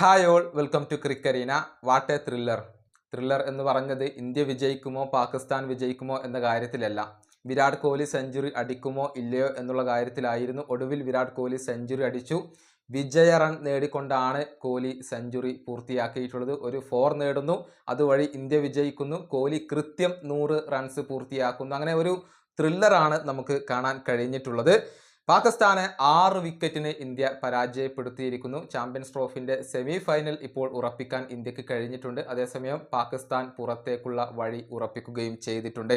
Hi all welcome to Crickarena what a thriller thriller എന്ന് പറഞ്ഞത് India വിജയിക്കുമോ പാകിസ്ഥാൻ വിജയിക്കുമോ എന്ന കാര്യത്തിലല്ല. വിരാട് കോഹ്ലി സെഞ്ചുറി അടിക്കുമോ ഇല്ലയോ എന്നുള്ള കാര്യത്തിലായിരുന്നു ഒടുവിൽ വിരാട് കോഹ്ലി സെഞ്ചുറി അടിച്ചു. വിജയ റൺ നേടിക്കൊണ്ടാണ് കോഹ്ലി സെഞ്ചുറി പൂർത്തിയാക്കിയിട്ടുള്ളത്. ഒരു ഫോർ നേടുന്നു. അതുവഴി ഇന്ത്യ വിജയിക്കുന്നു. കോഹ്ലി കൃത്യം നൂറ് റൺസ് പൂർത്തിയാക്കുന്നു. അങ്ങനെ ഒരു ത്രില്ലറാണ് നമുക്ക് കാണാൻ കഴിഞ്ഞിട്ടുള്ളത്. പാകിസ്ഥാനെ ആറ് വിക്കറ്റിന് ഇന്ത്യ പരാജയപ്പെടുത്തിയിരിക്കുന്നു. ചാമ്പ്യൻസ് ട്രോഫിന്റെ സെമി ഫൈനൽ ഇപ്പോൾ ഉറപ്പിക്കാൻ ഇന്ത്യയ്ക്ക് കഴിഞ്ഞിട്ടുണ്ട്. അതേസമയം പാകിസ്ഥാൻ പുറത്തേക്കുള്ള വഴി ഉറപ്പിക്കുകയും ചെയ്തിട്ടുണ്ട്.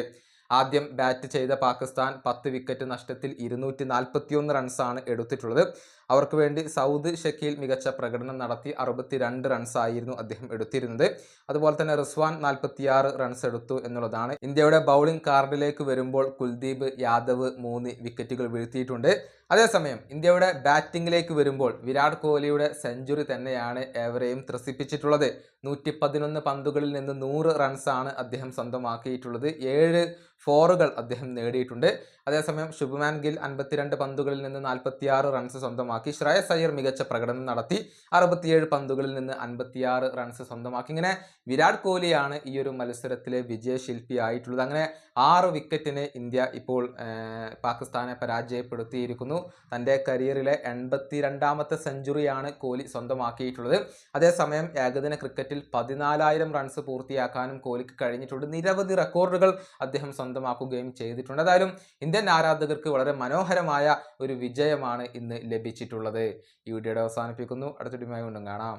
ആദ്യം ബാറ്റ് ചെയ്ത പാകിസ്ഥാൻ പത്ത് വിക്കറ്റ് നഷ്ടത്തിൽ ഇരുന്നൂറ്റി നാൽപ്പത്തിയൊന്ന് റൺസാണ് എടുത്തിട്ടുള്ളത്. അവർക്ക് വേണ്ടി സൗദ് ഷക്കീൽ മികച്ച പ്രകടനം നടത്തി അറുപത്തിരണ്ട് റൺസ് ആയിരുന്നു അദ്ദേഹം എടുത്തിരുന്നത്. അതുപോലെ തന്നെ റിസ്വാൻ നാൽപ്പത്തിയാറ് റൺസ് എടുത്തു എന്നുള്ളതാണ്. ഇന്ത്യയുടെ ബൗളിംഗ് കാർഡിലേക്ക് വരുമ്പോൾ കുൽദീപ് യാദവ് മൂന്ന് വിക്കറ്റുകൾ വീഴ്ത്തിയിട്ടുണ്ട്. അതേസമയം ഇന്ത്യയുടെ ബാറ്റിംഗിലേക്ക് വരുമ്പോൾ വിരാട് കോഹ്ലിയുടെ സെഞ്ചുറി തന്നെയാണ് ഏവരെയും ത്രസിപ്പിച്ചിട്ടുള്ളത്. നൂറ്റി പതിനൊന്ന് പന്തുകളിൽ നിന്ന് നൂറ് റൺസാണ് അദ്ദേഹം സ്വന്തമാക്കിയിട്ടുള്ളത്. ഏഴ് ഫോറുകൾ അദ്ദേഹം നേടിയിട്ടുണ്ട്. അതേസമയം ശുഭ്മാൻ ഗിൽ അൻപത്തിരണ്ട് പന്തുകളിൽ നിന്ന് നാൽപ്പത്തിയാറ് റൺസ് സ്വന്തമാക്കി. ശ്രേയസ് അയ്യർ മികച്ച പ്രകടനം നടത്തി. അറുപത്തിയേഴ് പന്തുകളിൽ നിന്ന് അൻപത്തിയാറ് റൺസ് സ്വന്തമാക്കി. ഇങ്ങനെ വിരാട് കോഹ്ലിയാണ് ഈ ഒരു മത്സരത്തിലെ വിജയശില്പി ആയിട്ടുള്ളത്. അങ്ങനെ ആറ് വിക്കറ്റിന് ഇന്ത്യ ഇപ്പോൾ പാകിസ്ഥാനെ പരാജയപ്പെടുത്തിയിരിക്കുന്നു. തന്റെ കരിയറിലെ എൺപത്തി രണ്ടാമത്തെ സെഞ്ചുറിയാണ് കോഹ്ലി സ്വന്തമാക്കിയിട്ടുള്ളത്. അതേസമയം ഏകദിന ക്രിക്കറ്റിൽ പതിനാലായിരം റൺസ് പൂർത്തിയാക്കാനും കോഹ്ലിക്ക് കഴിഞ്ഞിട്ടുണ്ട്. നിരവധി റെക്കോർഡുകൾ അദ്ദേഹം സ്വന്തമാക്കുകയും ചെയ്തിട്ടുണ്ട്. ഏതായാലും ഇന്ത്യൻ ആരാധകർക്ക് വളരെ മനോഹരമായ ഒരു വിജയമാണ് ഇന്ന് ലഭിച്ചിട്ടുള്ളത്. ഈ വീഡിയോയുടെ അവസാനിപ്പിക്കുന്നു. അടുത്തിടുമായി കൊണ്ടും കാണാം.